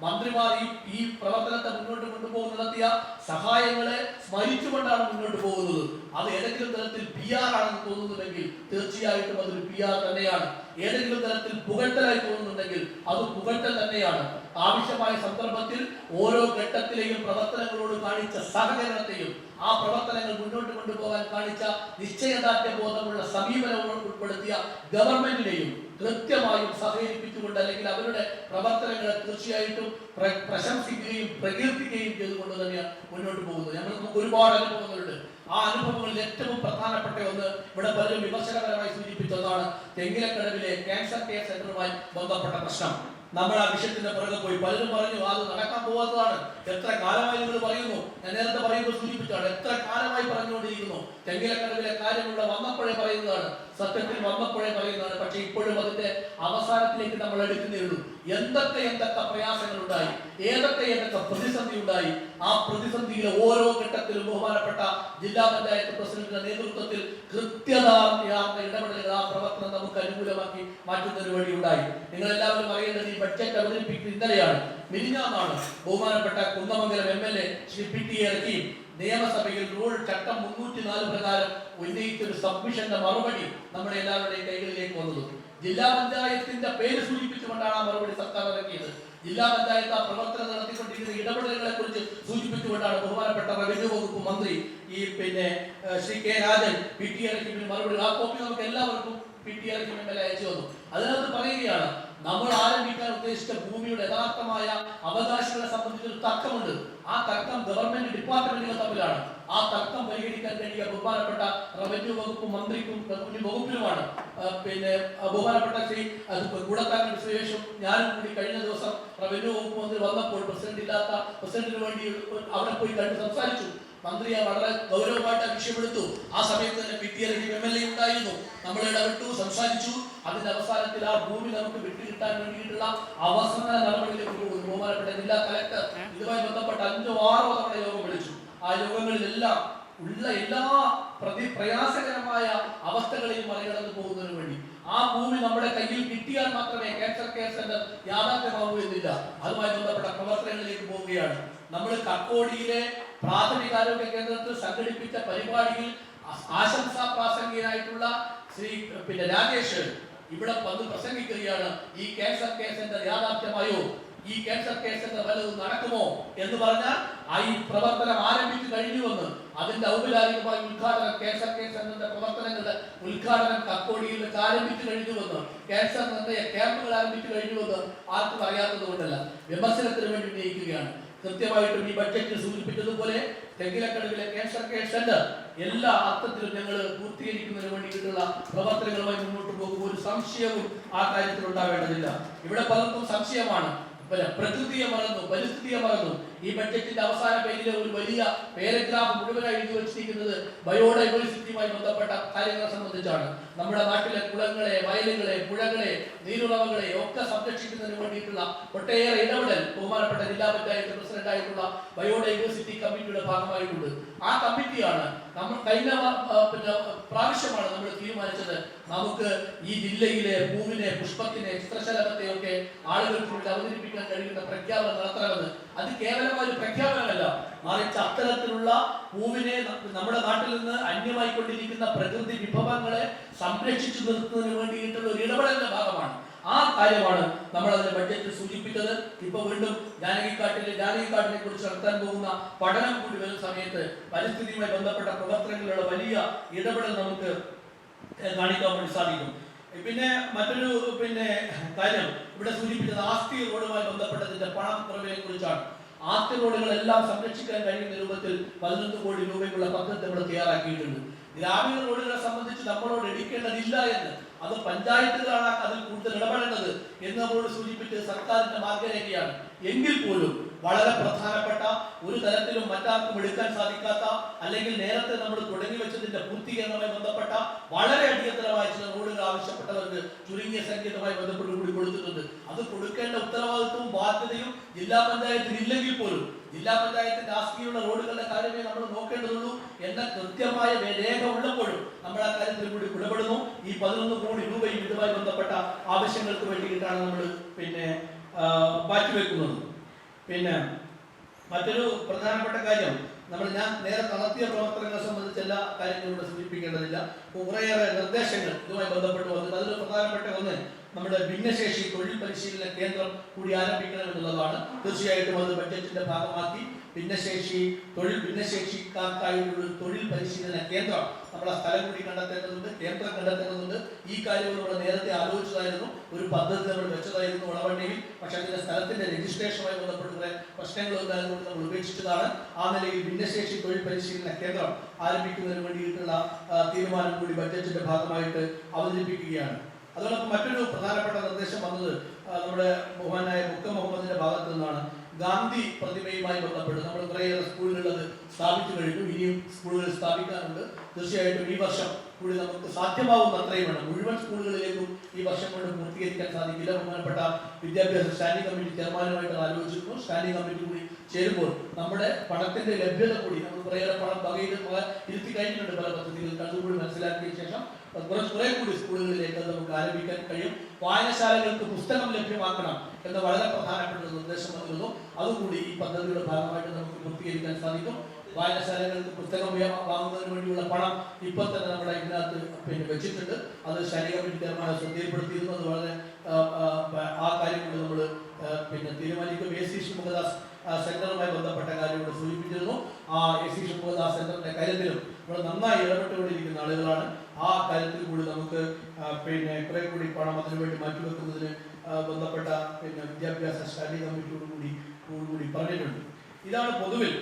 മന്ത്രിമാർ ഈ ഈ പ്രവർത്തനത്തെ മുന്നോട്ട് കൊണ്ടുപോകുന്ന നടത്തിയ സഹായങ്ങളെ സ്മരിച്ചുകൊണ്ടാണ് മുന്നോട്ട് പോകുന്നത്. അത് ഏതെങ്കിലും തരത്തിൽ പി ആർ ആണെന്ന് തോന്നുന്നുണ്ടെങ്കിൽ തീർച്ചയായിട്ടും അതൊരു പി ആർ തന്നെയാണ്. ഏതെങ്കിലും തരത്തിൽ പുകഴ്ത്തലായി തോന്നുന്നുണ്ടെങ്കിൽ അത് പുകഴ്ത്തൽ തന്നെയാണ്. ആവശ്യമായ സന്ദർഭത്തിൽ ഓരോ ഘട്ടത്തിലെയും പ്രവർത്തനങ്ങളോട് കാണിച്ച സഹകരണത്തെയും ആ പ്രവർത്തനങ്ങൾ മുന്നോട്ട് കൊണ്ടുപോകാൻ കാണിച്ച നിശ്ചയദാർഢ്യ ബോധമുള്ള സമീപനവും ഉൾപ്പെടുത്തിയ ഗവൺമെന്റിനെയും കൃത്യമായും സഹകരിപ്പിച്ചുകൊണ്ട് അല്ലെങ്കിൽ അവരുടെ പ്രവർത്തനങ്ങളെ തീർച്ചയായിട്ടും പ്രശംസിക്കുകയും പ്രകീർത്തിക്കുകയും ചെയ്തുകൊണ്ട് തന്നെയാണ് മുന്നോട്ട് പോകുന്നത്. ഞങ്ങൾ നമുക്ക് ഒരുപാട് അനുഭവങ്ങളുണ്ട്. ആ അനുഭവങ്ങളിൽ ഏറ്റവും പ്രധാനപ്പെട്ട ഒന്ന് ഇവിടെ പലരും വിമർശനപരമായി സൂചിപ്പിച്ചതാണ് തെങ്ങിലക്കടവിലെ ക്യാൻസർ കെയർ സെന്ററുമായി ബന്ധപ്പെട്ട പ്രശ്നം. നമ്മൾ ആ വിഷയത്തിന്റെ പുറകെ പോയി പലരും പറഞ്ഞു അത് നടക്കാൻ പോവാത്തതാണ്. എത്ര കാലമായി നിങ്ങൾ പറയുന്നു? ഞാൻ നേരത്തെ പറയുമ്പോൾ സൂചിപ്പിച്ചാണ് എത്ര കാലമായി പറഞ്ഞുകൊണ്ടിരിക്കുന്നു? തെങ്ങിലക്കടവിലെ കാര്യമുള്ള വന്നപ്പോഴേ പറയുന്നതാണ് സത്യത്തിൽ വന്നപ്പോഴേ പറയുന്നതാണ് പക്ഷെ ഇപ്പോഴും അതിന്റെ അവസാനത്തിലേക്ക് നമ്മൾ എടുക്കുന്നേ ഉള്ളൂ. എന്തൊക്കെ എന്തൊക്കെ പ്രയാസങ്ങൾ ഉണ്ടായി ഏതൊക്കെ എന്തൊക്കെ പ്രതിസന്ധി ഉണ്ടായി ആ പ്രതിസന്ധിയിലെ ഓരോ ഘട്ടത്തിലും ബഹുമാനപ്പെട്ട ജില്ലാ പഞ്ചായത്ത് പ്രസിഡന്റിന്റെ നേതൃത്വത്തിൽ കൃത്യതയാർന്ന ഇടപെടലുകൾ ആ പ്രവർത്തനം നമുക്ക് അനുകൂലമാക്കി മാറ്റുന്നതിന് വഴി ഉണ്ടായി നിങ്ങൾ എല്ലാവരും അറിയേണ്ടത് ഈ ബഡ്ജറ്റ് അവതരിപ്പിക്കുന്നത് ഇന്നലെയാണ്. മിനിഞ്ഞാന്നാണ് ബഹുമാനപ്പെട്ട Kunnamangalam M L A Shri P T ഇറക്കി നിയമസഭയിൽ റൂൾ ചട്ടം മുന്നൂറ്റി നാല് പ്രകാരം ഉന്നയിച്ച ഒരു സബ്മിഷന്റെ മറുപടി നമ്മുടെ എല്ലാവരുടെയും കൈകളിലേക്ക് വന്നത്. ജില്ലാ പഞ്ചായത്തിന്റെ പേര് സൂചിപ്പിച്ചുകൊണ്ടാണ് ആ മറുപടി സർക്കാർ ഇറക്കിയത്. ജില്ലാ പഞ്ചായത്ത് ആ പ്രവർത്തനം നടത്തിക്കൊണ്ടിരിക്കുന്ന ഇടപെടലുകളെ കുറിച്ച് സൂചിപ്പിച്ചുകൊണ്ടാണ് ബഹുമാനപ്പെട്ട റവന്യൂ വകുപ്പ് മന്ത്രി ഈ പിന്നെ Shri K Rajan P T ഇറക്കി മറുപടി ആ കോപ്പി നമുക്ക് എല്ലാവർക്കും പി ടി ഇറക്കി എം എൽ എ അയച്ചു വന്നു അതിനകത്ത് പറയുകയാണ് നമ്മൾ ആരംഭിക്കാൻ ഉദ്ദേശിച്ച ഭൂമിയുടെ യഥാർത്ഥമായ അവകാശങ്ങളെ സംബന്ധിച്ചൊരു തർക്കമുണ്ട്. ആ തർക്കം ഗവൺമെന്റ് ഡിപ്പാർട്ട്മെന്റുകൾ തമ്മിലാണ്. ആ തർക്കം പരിഹരിക്കാൻ കഴിയുക ബഹുമാനപ്പെട്ട റവന്യൂ വകുപ്പ് മന്ത്രിക്കും റവന്യൂ വകുപ്പിനുമാണ്. പിന്നെ ബഹുമാനപ്പെട്ട ശ്രീ കൂടത്താക്കളുടെ ശേഷം ഞാനും കൂടി കഴിഞ്ഞ ദിവസം റവന്യൂ വകുപ്പ് മന്ത്രി വന്നപ്പോൾ പ്രസിഡന്റ് ഇല്ലാത്ത പ്രസിഡന്റിന് വേണ്ടി അവിടെ പോയി കണ്ട് സംസാരിച്ചു. മന്ത്രി ആ വളരെ ഗൗരവമായിട്ട് ആ വിഷയമെടുത്തു ആ സമയത്ത് തന്നെ P T M L A ഉണ്ടായിരുന്നു. നമ്മൾ ഇടപെട്ടു സംസാരിച്ചു. അതിന്റെ അവസാനത്തിൽ ആ ഭൂമി നമുക്ക് വിട്ടുകിട്ടാൻ വേണ്ടിയിട്ടുള്ള അവസാന നടപടിയിലേക്ക് ബഹുമാനപ്പെട്ട ജില്ലാ കലക്ടർ ഇതുമായി ബന്ധപ്പെട്ട അഞ്ചോ ആറോ തവണ യോഗം വിളിച്ചു. ആ യോഗങ്ങളിലെല്ലാം ഉള്ള എല്ലാ പ്രതി പ്രയാസകരമായ അവസ്ഥകളെയും മറികടന്ന് പോകുന്നതിന് വേണ്ടി. ആ ഭൂമി നമ്മുടെ കയ്യിൽ കിട്ടിയാൽ മാത്രമേ ക്യാൻസർ കെയർ സെന്റർ യാഥാർത്ഥ്യമാകൂ എന്നില്ല. അതുമായി ബന്ധപ്പെട്ട പ്രവർത്തനങ്ങളിലേക്ക് പോവുകയാണ്. നമ്മൾ കക്കോടിയിലെ പ്രാഥമികാരോഗ്യ കേന്ദ്രത്തിൽ സംഘടിപ്പിച്ച പരിപാടിയിൽ ആശംസാ പ്രാസംഗികനായിട്ടുള്ള ശ്രീ പിന്നെ രാജേഷ് ഇവിടെ വന്ന് പ്രസംഗിക്കുകയാണ്. ഈ ക്യാൻസർ കേസിന്റെ യാഥാർത്ഥ്യമായോ? ഈ ക്യാൻസർ കേസിന്റെ വല്ലതും നടക്കുമോ? എന്ന് പറഞ്ഞാൽ ആ ഈ പ്രവർത്തനം ആരംഭിച്ചു കഴിഞ്ഞുവെന്ന്. അതിന്റെ ഔപചാരികമായ ഉദ്ഘാടനം ക്യാൻസർ കെയർ സെന്ററിന്റെ പ്രവർത്തനങ്ങളുടെ ഉദ്ഘാടനം കക്കോടിയിൽ വെച്ച് ആരംഭിച്ചു കഴിഞ്ഞുവെന്ന്. ക്യാൻസർ നിർണയ ക്യാമ്പുകൾ ആരംഭിച്ചു കഴിഞ്ഞുവെന്ന് ആർക്കും അറിയാത്തത് കൊണ്ടല്ല വിമർശനത്തിന് വേണ്ടി ഉന്നയിക്കുകയാണ്. കൃത്യമായിട്ടും ഈ ബഡ്ജറ്റിൽ സൂചിപ്പിച്ചതുപോലെ തെങ്ങിലക്കടവിലെ ക്യാൻസർ കെയർ സെന്റർ എല്ലാ അർത്ഥത്തിലും ഞങ്ങൾ പൂർത്തീകരിക്കുന്നതിന് വേണ്ടിയിട്ടുള്ള പ്രവർത്തനങ്ങളുമായി മുന്നോട്ട് പോകുമ്പോൾ ഒരു സംശയവും ആ കാര്യത്തിൽ ഉണ്ടാവേണ്ടതില്ല ഇവിടെ പലർക്കും സംശയമാണ്. പ്രകൃതിയെ മറന്നു പരിസ്ഥിതിയെ മറന്നു ഈ ബഡ്ജറ്റിന്റെ അവസാന പേജിലെ ഒരു വലിയ പാരഗ്രാഫ് മുഴുവനായി എഴുതി വച്ചിരിക്കുന്നത് ബയോഡൈവേഴ്സിറ്റിയുമായി ബന്ധപ്പെട്ട കാര്യങ്ങളെ സംബന്ധിച്ചാണ്. നമ്മുടെ നാട്ടിലെ കുളങ്ങളെ വയലുകളെ പുഴകളെ നീരുറവകളെ ഒക്കെ സംരക്ഷിക്കുന്നതിന് വേണ്ടിയിട്ടുള്ള ഒട്ടേറെ ഇടപെടൽ ബഹുമാനപ്പെട്ട ജില്ലാ പഞ്ചായത്ത് പ്രസിഡന്റ് ആയിട്ടുള്ള ബയോഡൈവേഴ്സിറ്റി കമ്മിറ്റിയുടെ ഭാഗമായിട്ടുണ്ട്. ആ കമ്മിറ്റിയാണ് നമ്മൾ കഴിഞ്ഞ പ്രാവശ്യമാണ് നമ്മൾ തീരുമാനിച്ചത് നമുക്ക് ഈ ജില്ലയിലെ പൂവിനെ പുഷ്പത്തിനെ ചിത്രശലഭത്തെ ഒക്കെ വേണ്ടി അവതരിപ്പിക്കാൻ കഴിയുന്ന പ്രഖ്യാപനം നടത്തണമെന്ന്. അത് കേവലമായ ഒരു പ്രഖ്യാപനമല്ല. മറിച്ച് അത്തരത്തിലുള്ള പൂവിനെ നമ്മുടെ നാട്ടിൽ നിന്ന് അന്യമായിക്കൊണ്ടിരിക്കുന്ന പ്രകൃതി വിഭവങ്ങളെ സംരക്ഷിച്ചു നിർത്തുന്നതിന് വേണ്ടിയിട്ടുള്ള ഒരു ഇടപെടലിന്റെ ഭാഗമാണ്. ആ കാര്യമാണ് നമ്മൾ അതിന്റെ ബഡ്ജറ്റിൽ സൂചിപ്പിച്ചത്. ഇപ്പൊ വീണ്ടും ജാനകിക്കാട്ടിലെ ജാനകിക്കാട്ടിനെ കുറിച്ച് നടത്താൻ പോകുന്ന പഠനം കൂടി വരുന്ന സമയത്ത് പരിസ്ഥിതിയുമായി ബന്ധപ്പെട്ട പ്രവർത്തനങ്ങളിലുള്ള വലിയ ഇടപെടൽ നമുക്ക് കാണിക്കാൻ വേണ്ടി സാധിക്കും. പിന്നെ മറ്റൊരു പിന്നെ കാര്യം ഇവിടെ സൂചിപ്പിച്ചത് ആസ്തി റോഡുമായി ബന്ധപ്പെട്ടതിന്റെ പണം കുറവിനെ കുറിച്ചാണ്. ആസ്തി റോഡുകളെല്ലാം സംരക്ഷിക്കാൻ കഴിയുന്ന രൂപത്തിൽ പതിനൊന്ന് കോടി രൂപയ്ക്കുള്ള പദ്ധതി നമ്മൾ തയ്യാറാക്കിയിട്ടുണ്ട്. ഗ്രാമീണ റോഡുകളെ സംബന്ധിച്ച് നമ്മളോട് എടുക്കേണ്ടതില്ല എന്ന് അത് പഞ്ചായത്തുകളാണ് അതിൽ കൂടുതൽ ഇടപെടേണ്ടത് എന്ന് നമ്മളോട് സൂചിപ്പിച്ച് സർക്കാരിന്റെ മാർഗരേഖയാണ്. എങ്കിൽ പോലും വളരെ പ്രധാനപ്പെട്ട ഒരു തരത്തിലും മറ്റാർക്കും എടുക്കാൻ സാധിക്കാത്ത അല്ലെങ്കിൽ നേരത്തെ നമ്മൾ തുടങ്ങി വെച്ചതിന്റെ പൂർത്തീകരണവുമായി ബന്ധപ്പെട്ട വളരെ അടിയന്തരമായ ചില റോഡുകൾ ആവശ്യപ്പെട്ടവർക്ക് ചുരുങ്ങിയ സംഖ്യയുമായി ബന്ധപ്പെട്ട് കൂടി കൊടുത്തിട്ടുണ്ട്. അത് കൊടുക്കേണ്ട ഉത്തരവാദിത്വവും ബാധ്യതയും ജില്ലാ പഞ്ചായത്തിൽ ഇല്ലെങ്കിൽ പോലും ജില്ലാ പഞ്ചായത്തിന്റെ ആസ്തിയുള്ള റോഡുകളുടെ കാര്യമേ നമ്മൾ നോക്കേണ്ടതുള്ളൂ. എന്ന കൃത്യമായ രേഖ ഉള്ളപ്പോഴും നമ്മൾ ആ കാര്യത്തിൽ കൂടി ഇടപെടുന്നു. ഈ പതിനൊന്ന് കോടി രൂപയും ഇതുമായി ബന്ധപ്പെട്ട ആവശ്യങ്ങൾക്ക് വേണ്ടിയിട്ടാണ് നമ്മൾ പിന്നെ ബാക്കി വെക്കുന്നത് പിന്നെ മറ്റൊരു പ്രധാനപ്പെട്ട കാര്യം നമ്മൾ ഞാൻ നേരെ നടത്തിയ പ്രവർത്തനങ്ങളെ സംബന്ധിച്ച് എല്ലാ കാര്യങ്ങളും സൂചിപ്പിക്കേണ്ടതില്ല. കുറേയേറെ നിർദ്ദേശങ്ങൾ ഇതുമായി ബന്ധപ്പെട്ട് വന്നിട്ട് അതിൽ പ്രധാനപ്പെട്ട ഒന്ന് നമ്മുടെ ഭിന്നശേഷി തൊഴിൽ പരിശീലന കേന്ദ്രം കൂടി ആരംഭിക്കണം എന്നുള്ളതാണ്. തീർച്ചയായിട്ടും അത് ബഡ്ജറ്റിന്റെ ഭാഗമാക്കി ഭിന്നശേഷി തൊഴിൽ ഭിന്നശേഷിക്കാർക്കായുള്ള ഒരു തൊഴിൽ പരിശീലന കേന്ദ്രം നമ്മൾ ആ സ്ഥലം കൂടി കണ്ടെത്തേണ്ടതുണ്ട് കേന്ദ്രം കണ്ടെത്തേണ്ടതുണ്ട്. ഈ കാര്യം നമ്മൾ നേരത്തെ ആലോചിച്ചതായിരുന്നു. ഒരു പദ്ധതി നമ്മൾ വെച്ചതായിരുന്നു ഉളവണ്ണയിൽ പക്ഷെ അതിന്റെ സ്ഥലത്തിന്റെ രജിസ്ട്രേഷനുമായി ബന്ധപ്പെട്ടുള്ള പ്രശ്നങ്ങൾ ഉണ്ടായതുകൊണ്ട് നമ്മൾ ഉപേക്ഷിച്ചതാണ്. ആ നിലയിൽ ഭിന്നശേഷി തൊഴിൽ പരിശീലന കേന്ദ്രം ആരംഭിക്കുന്നതിന് വേണ്ടിയിട്ടുള്ള തീരുമാനം കൂടി ബഡ്ജറ്റിന്റെ ഭാഗമായിട്ട് അവതരിപ്പിക്കുകയാണ്. അതോടൊപ്പം മറ്റൊരു പ്രധാനപ്പെട്ട നിർദ്ദേശം വന്നത് നമ്മുടെ ബഹുമാനായ മുക്ത മുഹമ്മദിന്റെ ഭാഗത്തു നിന്നാണ്. ഗാന്ധി പ്രതിമയുമായി ബന്ധപ്പെട്ട് നമ്മൾ കുറേയേറെ സ്കൂളുകളിൽ അത് സ്ഥാപിച്ചു കഴിഞ്ഞു. ഇനിയും സ്കൂളുകൾ സ്ഥാപിക്കാനുണ്ട് തീർച്ചയായിട്ടും ഈ വർഷം കൂടി നമുക്ക് സാധ്യമാവും അത്രയും വേണം. മുഴുവൻ സ്കൂളുകളിലേക്കും ഈ വർഷം കൊണ്ട് പൂർത്തീകരിക്കാൻ സാധിക്കില്ല. ബഹുമാനപ്പെട്ട വിദ്യാഭ്യാസ സ്റ്റാൻഡിംഗ് കമ്മിറ്റി ചെയർമാനുമായിട്ട് ആലോചിച്ചിരുന്നു സ്റ്റാൻഡിംഗ് കമ്മിറ്റി കൂടി ചേരുമ്പോൾ നമ്മുടെ പണത്തിന്റെ ലഭ്യത കൂടി നമ്മൾ കുറേയേറെ പണം വകയിൽ ഇരുത്തി കഴിഞ്ഞിട്ടുണ്ട് പല പദ്ധതികൾക്ക് അതുകൂടി മനസ്സിലാക്കിയ ശേഷം കുറെ കൂടി സ്കൂളുകളിലേക്ക് നമുക്ക് ആരംഭിക്കാൻ കഴിയും. വായനശാലകൾക്ക് പുസ്തകം ലഭ്യമാക്കണം എന്ന വളരെ പ്രധാനപ്പെട്ട നിർദ്ദേശം നൽകുന്നു അതുകൂടി ഈ പദ്ധതിയുടെ ഭാഗമായിട്ട് നമുക്ക് പൂർത്തീകരിക്കാൻ സാധിക്കും. വായനശാലകൾക്ക് പുസ്തകം വാങ്ങുന്നതിന് വേണ്ടിയുള്ള പണം ഇപ്പൊ തന്നെ നമ്മുടെ ഇതിനകത്ത് പിന്നെ വെച്ചിട്ടുണ്ട്. അത് ശരീര കമ്മിറ്റി ചെയർമാനെ ശ്രദ്ധയിൽപ്പെടുത്തിയിരുന്നു. അത് വളരെ ആ, കാര്യങ്ങൾ നമ്മൾ പിന്നെ തീരുമാനിക്കും എ സി ഷിമുഖദാസ് സെന്ററുമായി ബന്ധപ്പെട്ട കാര്യം സൂചിപ്പിച്ചിരുന്നു. ആ എ സി ഷിമുഖദാസ് സെന്ററിന്റെ കാര്യത്തിലും നമ്മൾ നന്നായി ഇടപെട്ടുകൊണ്ടിരിക്കുന്ന ആളുകളാണ്. ആ കാര്യത്തിൽ കൂടി നമുക്ക് പിന്നെ കുറെ കൂടി പണം അതിനു വേണ്ടി മാറ്റിവെക്കുന്നതിന് ബന്ധപ്പെട്ട പിന്നെ വിദ്യാഭ്യാസ സ്റ്റാൻഡിംഗ് കമ്മിറ്റിയോട് കൂടി കൂടി പറഞ്ഞിട്ടുണ്ട്. ഇതാണ് പൊതുവിൽ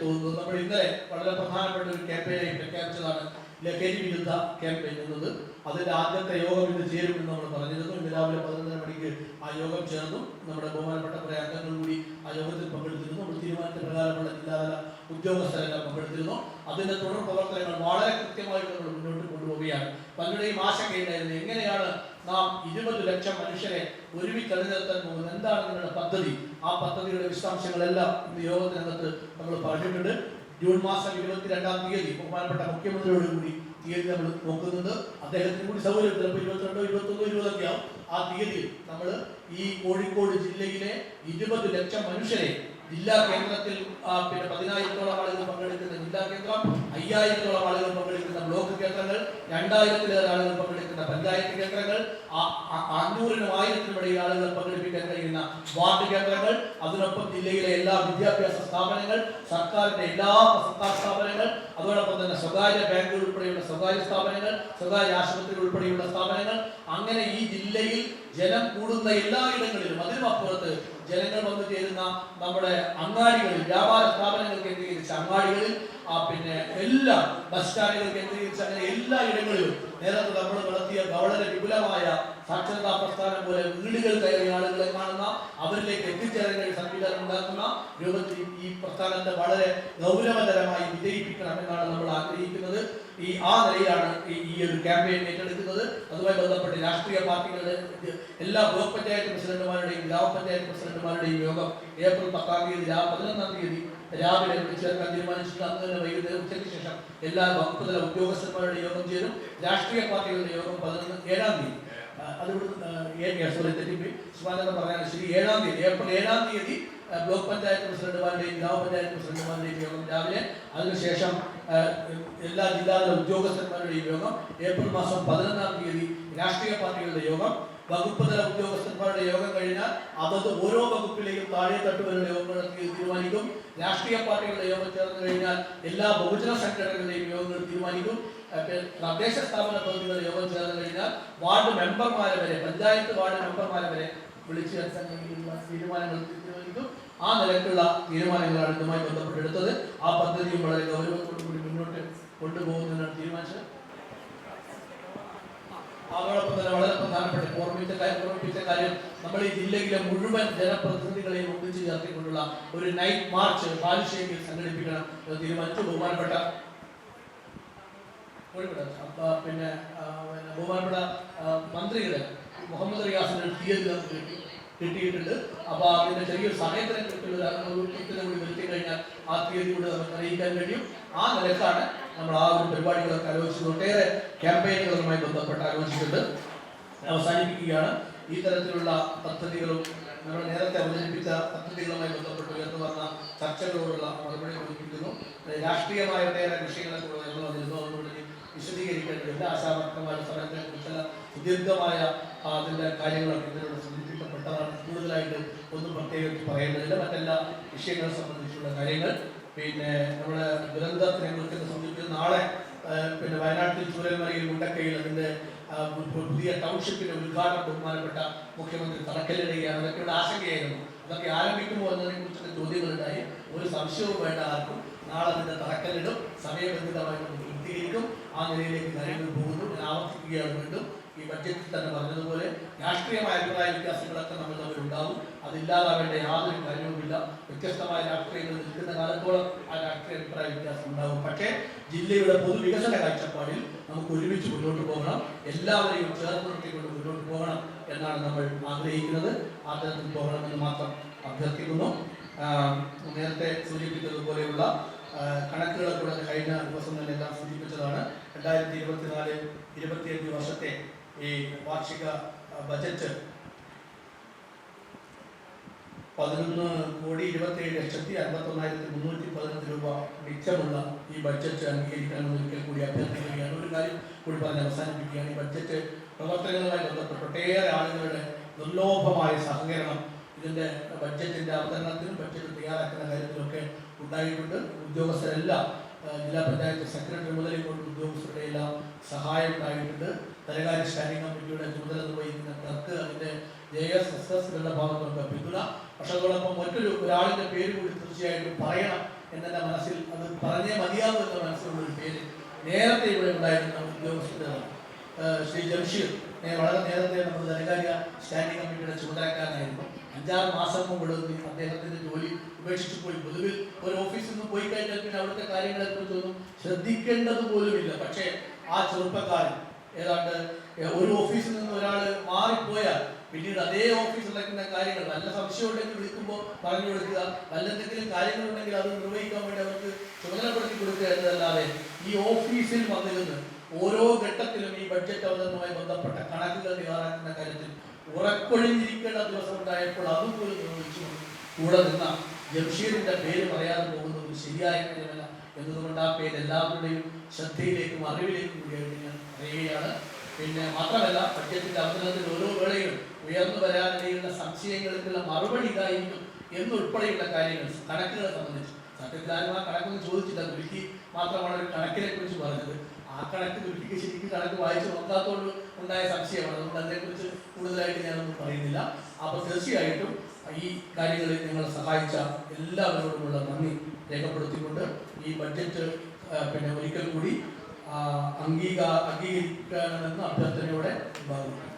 തോന്നുന്നത്. നമ്മൾ ഇന്നലെ വളരെ പ്രധാനപ്പെട്ട ഒരു ക്യാമ്പയിനായി പ്രഖ്യാപിച്ചതാണ് ലഹരി വിരുദ്ധ ക്യാമ്പയിൻ എന്നത്. അതിന്റെ ആദ്യത്തെ യോഗം ഇന്ന് ചേരുമെന്ന് നമ്മൾ പറഞ്ഞിരുന്നു. ഇന്ന് രാവിലെ പതിനൊന്നര മണിക്ക് ആ യോഗം ചേർന്നു. നമ്മുടെ ബഹുമാനപ്പെട്ട കുറെ അംഗങ്ങൾ കൂടി ആ യോഗത്തിൽ പങ്കെടുത്തിരുന്നു. നമ്മൾ തീരുമാനത്തിന്റെ പ്രകാരമുള്ള ജില്ലാതല ഉദ്യോഗസ്ഥരെല്ലാം പങ്കെടുത്തിരുന്നു അതിന്റെ തുടർ പ്രവർത്തനങ്ങൾ വളരെ കൃത്യമായിട്ട് നമ്മൾ മുന്നോട്ട് കൊണ്ടുപോവുകയാണ്. പലരുടെയും ആശങ്കയുണ്ടായിരുന്നു എങ്ങനെയാണ് നാം ഇരുപത് ലക്ഷം മനുഷ്യരെ ഒരുമിച്ച് അണിനിരത്താൻ പോകുന്നത്? എന്താണ് നിങ്ങളുടെ പദ്ധതി? ആ പദ്ധതിയുടെ വിശദാംശങ്ങളെല്ലാം ഇന്ന് യോഗത്തിനകത്ത് നമ്മൾ പറഞ്ഞിട്ടുണ്ട്. ജൂൺ മാസം ഇരുപത്തിരണ്ടാം തീയതി ബഹുമാനപ്പെട്ട മുഖ്യമന്ത്രിയോട് കൂടി തീയതി നമ്മൾ നോക്കുന്നുണ്ട്. അദ്ദേഹത്തിന് കൂടി സൗകര്യം ചിലപ്പോൾ ഇരുപത്തിരണ്ടോ ഇരുപത്തൊന്നോ ഇരുപതൊക്കെ ആവും ആ തീയതി നമ്മൾ ഈ കോഴിക്കോട് ജില്ലയിലെ ഇരുപത് ലക്ഷം മനുഷ്യരെ ജില്ലാ കേന്ദ്രത്തിൽ പിന്നെ പതിനായിരത്തോളം ആളുകൾ പങ്കെടുക്കുന്ന ജില്ലാ കേന്ദ്രം അയ്യായിരത്തോളം ആളുകൾ പങ്കെടുക്കുന്ന ബ്ലോക്ക് കേന്ദ്രങ്ങൾ രണ്ടായിരത്തിലേറെ ആളുകൾ പങ്കെടുക്കുന്ന പഞ്ചായത്ത് കേന്ദ്രങ്ങൾ അഞ്ഞൂറിനും ആയിരത്തിനും ഇടയിൽ ആളുകൾ പങ്കെടുപ്പിക്കാൻ കഴിയുന്ന വാർഡ് കേന്ദ്രങ്ങൾ അതിനൊപ്പം ജില്ലയിലെ എല്ലാ വിദ്യാഭ്യാസ സ്ഥാപനങ്ങൾ സർക്കാരിന്റെ എല്ലാ സർക്കാർ സ്ഥാപനങ്ങൾ അതോടൊപ്പം തന്നെ സ്വകാര്യ ബാങ്കുകൾ ഉൾപ്പെടെയുള്ള സ്വകാര്യ സ്ഥാപനങ്ങൾ സ്വകാര്യ ആശുപത്രികൾ ഉൾപ്പെടെയുള്ള സ്ഥാപനങ്ങൾ അങ്ങനെ ഈ ജില്ലയിൽ ജനം കൂടുന്ന എല്ലായിടങ്ങളിലും അതിനും അപ്പുറത്ത് ജനങ്ങൾ വന്നു ചേരുന്ന നമ്മുടെ അങ്ങാടികളിൽ വ്യാപാര സ്ഥാപനങ്ങൾ കേന്ദ്രീകരിച്ച അങ്ങാടികളിൽ ആ പിന്നെ എല്ലാ ബസ് സ്റ്റാൻഡുകൾ കേന്ദ്രീകരിച്ച് അങ്ങനെ എല്ലാ ഇടങ്ങളിലും നേരത്തെ നമ്മൾ നടത്തിയ വളരെ വിപുലമായ സാക്ഷരതാ പ്രസ്ഥാനം പോലെ വീടുകൾ കയറിയ ആളുകളെ കാണുന്ന അവരിലേക്ക് എത്തിച്ചേരേണ്ട ഒരു സംവിധാനം ഉണ്ടാക്കുന്ന രൂപത്തിൽ ഈ പ്രസ്ഥാനത്തെ വളരെ ഗൗരവതരമായി വിജയിപ്പിക്കണം എന്നാണ് നമ്മൾ ആഗ്രഹിക്കുന്നത്. ഈ ആ നിലയിലാണ് ഈ ഒരു ക്യാമ്പയിൻ ഏറ്റെടുക്കുന്നത്. അതുമായി ബന്ധപ്പെട്ട് രാഷ്ട്രീയ പാർട്ടികളുടെ എല്ലാ ബ്ലോക്ക് പഞ്ചായത്ത് പ്രസിഡന്റുമാരുടെയും ഗ്രാമപഞ്ചായത്ത് പ്രസിഡന്റുമാരുടെയും യോഗം ഏപ്രിൽ പത്താം തീയതി പതിനൊന്നാം തീയതി രാവിലെ വിളിച്ചേർക്കാൻ തീരുമാനിച്ചിട്ട് അന്ന് തന്നെ വൈകുന്നേരം ഉച്ചയ്ക്ക് ശേഷം എല്ലാ വകുപ്പ് തല ഉദ്യോഗസ്ഥന്മാരുടെ യോഗം ചേരും. രാഷ്ട്രീയ പാർട്ടികളുടെ യോഗം പതിനൊന്ന് ഏഴാം തീയതി. ആ, അത് ഇവിടുന്ന് സോറി തെറ്റിപ്പോയി. സുമാനന്ദ പറഞ്ഞാൽ ശരി. ഏഴാം തീയതി ഏപ്രിൽ ഏഴാം തീയതി ബ്ലോക്ക് പഞ്ചായത്ത് പ്രസിഡന്റുമാരുടെയും ഗ്രാമപഞ്ചായത്ത് പ്രസിഡന്റുമാരുടെയും യോഗം രാവിലെ. അതിനുശേഷം എല്ലാ ജില്ലാതല ഉദ്യോഗസ്ഥന്മാരുടെയും യോഗം ഏപ്രിൽ മാസം പതിനൊന്നാം തീയതി രാഷ്ട്രീയ പാർട്ടികളുടെ യോഗം. വകുപ്പ് തല ഉദ്യോഗസ്ഥന്മാരുടെ യോഗം കഴിഞ്ഞാൽ അതത് ഓരോ വകുപ്പിലേക്കും താഴെ തട്ടുവരുടെ യോഗങ്ങൾ തീരുമാനിക്കും. രാഷ്ട്രീയ പാർട്ടികളുടെ യോഗം ചേർന്ന് കഴിഞ്ഞാൽ എല്ലാ ബഹുജന സംഘടനകളുടെയും യോഗങ്ങൾ തീരുമാനിക്കും. തദ്ദേശ സ്ഥാപന പദ്ധതികളുടെ യോഗം ചേർന്ന് കഴിഞ്ഞാൽ വാർഡ് മെമ്പർമാരെ വരെ പഞ്ചായത്ത് വാർഡ് മെമ്പർമാരെ വരെ വിളിച്ചു ചേർക്കാൻ തീരുമാനങ്ങൾ തീരുമാനിക്കും. ആ നിലക്കുള്ള തീരുമാനങ്ങളാണ് ഇതുമായി ബന്ധപ്പെട്ടെടുത്തത് ആ പദ്ധതിയും വളരെ ഗൗരവത്തോടു കൂടി മുന്നോട്ട് കൊണ്ടുപോകുന്നതിനാണ് തീരുമാനിച്ചത്. അതോടൊപ്പം തന്നെ വളരെ പ്രധാനപ്പെട്ട ഓർമ്മിച്ച ഓർമ്മിപ്പിച്ച കാര്യം നമ്മൾ ഈ ജില്ലയിലെ മുഴുവൻ ജനപ്രതിനിധികളെയും ഒന്നിച്ചു ചേർത്തിക്കൊണ്ടുള്ള ഒരു നൈറ്റ് മാർച്ച് ബാലുശ്ശേരിയിൽ സംഘടിപ്പിക്കണം എന്ന് തീരുമാനിച്ചു ബഹുമാനപ്പെട്ട പിന്നെ ബഹുമാനപ്പെട്ട ആ, മന്ത്രിയുടെ മുഹമ്മദ് റിയാസിന്റെ തീയതി നമുക്ക് കിട്ടി കിട്ടിയിട്ടുണ്ട് അപ്പൊ അതിന്റെ ചെറിയൊരു സമയത്തിനെ കിട്ടുന്ന കൂടി വരുത്തി കഴിഞ്ഞാൽ ആ തീയതി കൂടി നമുക്ക് അറിയിക്കാൻ കഴിയും ആ നിലക്കാണ് നമ്മൾ ആ ഒരു പരിപാടികളൊക്കെ ആലോചിച്ചത് ഒട്ടേറെ ക്യാമ്പയിനുകളുമായി ബന്ധപ്പെട്ട് ആലോചിച്ചിട്ടുണ്ട്. അവസാനിപ്പിക്കുകയാണ്. ഈ തരത്തിലുള്ള പദ്ധതികളും നമ്മൾ നേരത്തെ അവതരിപ്പിച്ച പദ്ധതികളുമായി ബന്ധപ്പെട്ട് ഉയർന്നു വന്ന ചർച്ചകളോടുള്ള മറുപടി കൊടുപ്പിക്കുന്നു രാഷ്ട്രീയമായ ഒട്ടേറെ വിഷയങ്ങളെ കൂടെ നമ്മൾ വന്നിരുന്നു അതുകൊണ്ട് ഇനി വിശദീകരിക്കേണ്ടതില്ല ആശാവർക്കന്മാരുടെ സമരത്തെ കുറിച്ചുള്ള സുദീർഘമായ അതിന്റെ കാര്യങ്ങളൊക്കെ ഇതിലൂടെ സൂചിപ്പിക്കപ്പെട്ടതാണ്. കൂടുതലായിട്ട് ഒന്നും പ്രത്യേകിച്ച് പറയേണ്ടതില്ല. മറ്റെല്ലാ വിഷയങ്ങളെ സംബന്ധിച്ചുള്ള കാര്യങ്ങൾ പിന്നെ നമ്മുടെ ദുരന്തത്തിനെ കുറിച്ച് സംബന്ധിച്ച് നാളെ പിന്നെ വയനാട്ടിൽ ചൂരൽമലയിൽ മുണ്ടക്കയിൽ അതിന്റെ പുതിയ ടൗൺഷിപ്പിന്റെ ഉദ്ഘാടനം ബഹുമാനപ്പെട്ട മുഖ്യമന്ത്രി തറക്കല്ലിടുകയാണ്. അതൊക്കെ ഇവിടെ ആശങ്കയായിരുന്നു. അതൊക്കെ ആരംഭിക്കുമോ എന്നതിനെ കുറിച്ചൊക്കെ ചോദ്യങ്ങളുണ്ടായി. ഒരു സംശയവും വേണ്ട ആർക്കും. നാളെ അതിന്റെ തറക്കല്ലിടും. സമയബന്ധിതമായിട്ട് നമുക്ക് ആ നിലയിലേക്ക് കാര്യങ്ങൾ പോകുന്നു. ആവർത്തിക്കുകയാണ് വീണ്ടും. ഈ ബഡ്ജറ്റിൽ തന്നെ പറഞ്ഞതുപോലെ രാഷ്ട്രീയമായ അഭിപ്രായ വ്യത്യാസങ്ങളൊക്കെ നമ്മൾ തമ്മിൽ ഉണ്ടാവും അതില്ലാതാവേണ്ട യാതൊരു കാര്യവുമില്ല. വ്യത്യസ്തമായ രാഷ്ട്രീയങ്ങൾ നിൽക്കുന്ന കാലത്തോളം ആ രാഷ്ട്രീയ അഭിപ്രായ വ്യത്യാസം ഉണ്ടാവും. പക്ഷേ ജില്ലയുടെ പൊതുവികസന കാഴ്ചപ്പാടിൽ നമുക്ക് ഒരുമിച്ച് മുന്നോട്ട് പോകണം. എല്ലാവരെയും നിർത്തിക്കൊണ്ട് മുന്നോട്ട് പോകണം എന്നാണ് നമ്മൾ ആഗ്രഹിക്കുന്നത്. ആ തരത്തിൽ പോകണമെന്ന് മാത്രം അഭ്യർത്ഥിക്കുന്നു. നേരത്തെ സൂചിപ്പിച്ചതുപോലെയുള്ള കണക്കുകളെ കൂടെ കഴിഞ്ഞ ദിവസം തന്നെ എല്ലാം സൂചിപ്പിച്ചതാണ്. രണ്ടായിരത്തി ഇരുപത്തിനാല് ഇരുപത്തിയഞ്ച് വർഷത്തെ ഈ വാർഷിക ബജറ്റ്. പതിനൊന്ന് കോടി ഇരുപത്തിയേഴ് ലക്ഷത്തി അൻപത്തൊന്നായിരത്തി മുന്നൂറ്റി പതിനഞ്ച് രൂപ മിച്ചമുള്ള ഈ ബഡ്ജറ്റ് അംഗീകരിക്കണമെന്ന് ഒരിക്കൽ കൂടി അഭ്യർത്ഥിക്കുകയാണ്. ഒരു കാര്യം കൂടി പറഞ്ഞ് അവസാനിപ്പിക്കുകയാണ്. ഈ ബഡ്ജറ്റ് പ്രവർത്തനങ്ങളുമായി ബന്ധപ്പെട്ട് ഒട്ടേറെ ആളുകളുടെ നിർലോഭമായ സഹകരണം ഇതിന്റെ ബഡ്ജറ്റിന്റെ അവതരണത്തിനും ബഡ്ജറ്റ് തയ്യാറാക്കുന്ന കാര്യത്തിലൊക്കെ ഉണ്ടായിട്ടുണ്ട്. ഉദ്യോഗസ്ഥരെല്ലാം ജില്ലാ പഞ്ചായത്ത് സെക്രട്ടറി മുതൽ ഇങ്ങോട്ട് ഉദ്യോഗസ്ഥരുടെ എല്ലാം സഹായം ഉണ്ടായിട്ടുണ്ട് ധനകാര്യ സ്റ്റാൻഡിംഗ് കമ്മിറ്റിയുടെ ചുമതല നിർവഹിക്കുന്ന ക്ലർക്ക് അതിന്റെ ജെ എസ് എസ് എസ് ഭാഗത്തൊക്കെ പിന്തുണ പക്ഷെ അതോടൊപ്പം മറ്റൊരു ഒരാളിന്റെ പേര് കൂടി തീർച്ചയായിട്ടും പറയണം എന്നെ മനസ്സിൽ അത് പറഞ്ഞേ മതിയാവും എന്ന മനസ്സിലുള്ള ഒരു പേര് നേരത്തെ ഇവിടെ ഉണ്ടായിരുന്ന ഉദ്യോഗസ്ഥരാണ്. ശ്രീ ജംഷീർ വളരെ നേരത്തെ നമ്മുടെ ധനകാര്യ സ്റ്റാൻഡിംഗ് കമ്മിറ്റിയുടെ ചുമതലക്കാരനായിരുന്നു. അഞ്ചാറ് മാസം മുമ്പ് അദ്ദേഹത്തിന്റെ ജോലി ഉപേക്ഷിച്ചു പോയി. പൊതുവിൽ ഒരു ഓഫീസിൽ നിന്ന് പോയി കഴിഞ്ഞാൽ പിന്നെ അവിടുത്തെ കാര്യങ്ങളെ കുറിച്ചൊന്നും ശ്രദ്ധിക്കേണ്ടത് പോലുമില്ല പക്ഷേ ആ ചെറുപ്പക്കാരൻ ഏതാണ്ട് ഒരു ഓഫീസിൽ നിന്ന് ഒരാൾ മാറിപ്പോയാൽ പിന്നീട് അതേ ഓഫീസിൽ നടക്കുന്ന കാര്യങ്ങൾ നല്ല സംശയം ഉണ്ടെങ്കിൽ വിളിക്കുമ്പോൾ പറഞ്ഞു കൊടുക്കുക. നല്ല എന്തെങ്കിലും കാര്യങ്ങളുണ്ടെങ്കിൽ അത് നിർവഹിക്കാൻ വേണ്ടി അവർക്ക് ചുമതലപ്പെടുത്തി കൊടുക്കുക എന്നതല്ലാതെ ഈ ഓഫീസിൽ വന്നിരുന്ന് ഓരോ ഘട്ടത്തിലും ഈ ബഡ്ജറ്റ് അവതരണവുമായി ബന്ധപ്പെട്ട കണക്കുകൾ തയ്യാറാക്കുന്ന കാര്യത്തിൽ ഉറക്കൊഴിഞ്ഞിരിക്കേണ്ട ദിവസം ഉണ്ടായപ്പോൾ അതുപോലും നിർവഹിച്ചു കൂടെ നിന്ന ജംഷീറിന്റെ പേര് പറയാതെ പോകുന്നത് ശരിയായ കാര്യമല്ല. എന്നതുകൊണ്ട് ആ പേര് എല്ലാവരുടെയും ശ്രദ്ധയിലേക്കും അറിവിലേക്കും കൂടിയായിട്ട് ഞാൻ പറയുകയാണ്. പിന്നെ മാത്രമല്ല പഠ്യത്തിന്റെ അവതരണത്തിൽ ഓരോ വേളയിലും ഉയർന്നു വരാനിടയുള്ള സംശയങ്ങൾക്കുള്ള മറുപടി ഇതായിരിക്കും എന്നുൾപ്പെടെയുള്ള കാര്യങ്ങൾ കണക്കുകളെ സംബന്ധിച്ച്. സത്യത്തിൽ ആ കണക്കൊന്നും ചോദിച്ചില്ല ഗുരുക്കി മാത്രമാണ് ഒരു കണക്കിനെ കുറിച്ച് പറഞ്ഞത്. ആ കണക്ക് ഗുരുക്കിക്ക് ശരിക്കും കണക്ക് വായിച്ചു നോക്കാത്തോണ്ട് ഉണ്ടായ സംശയമാണ്. അതുകൊണ്ട് അതിനെക്കുറിച്ച് കൂടുതലായിട്ട് ഞാനൊന്നും പറയുന്നില്ല. അപ്പോൾ തീർച്ചയായിട്ടും ഈ കാര്യങ്ങളിൽ നിങ്ങളെ സഹായിച്ച എല്ലാവരോടുമുള്ള നന്ദി രേഖപ്പെടുത്തിക്കൊണ്ട് ഈ ബഡ്ജറ്റ് പിന്നെ ഒരിക്കൽ കൂടി അംഗീകാ അംഗീകരിക്കണമെന്ന അഭ്യർത്ഥനയോടെ ഭാഗം